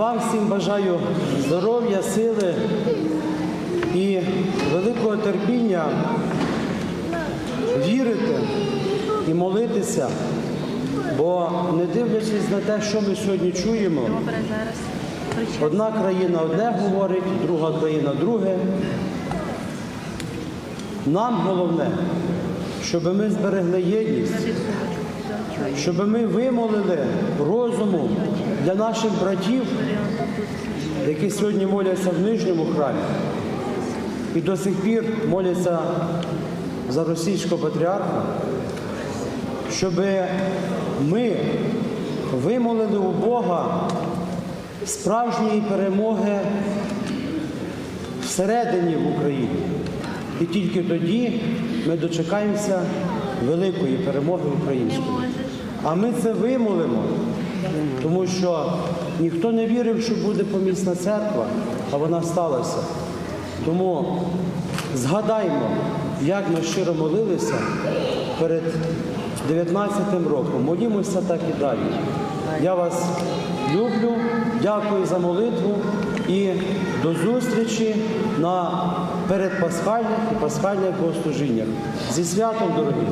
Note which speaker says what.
Speaker 1: Вам всім бажаю здоров'я, сили і великого терпіння. Вірити і молитися, бо не дивлячись на те, що ми сьогодні чуємо, одна країна одне говорить, друга країна друге. Нам головне, щоб ми зберегли єдність, щоб ми вимолили розуму для наших братів, які сьогодні моляться в нижньому храмі і до сих пір моляться за російського патріарха, щоб ми вимолили у Бога справжньої перемоги всередині в Україні. І тільки тоді ми дочекаємося великої перемоги української. А ми це вимолимо, тому що ніхто не вірив, що буде помісна церква, а вона сталася. Тому згадаймо, як ми щиро молилися перед 19-м роком. Молімося так і далі. Я вас люблю, дякую за молитву і до зустрічі на передпасхальних і пасхальних богослужіннях. Зі святом, дорогі!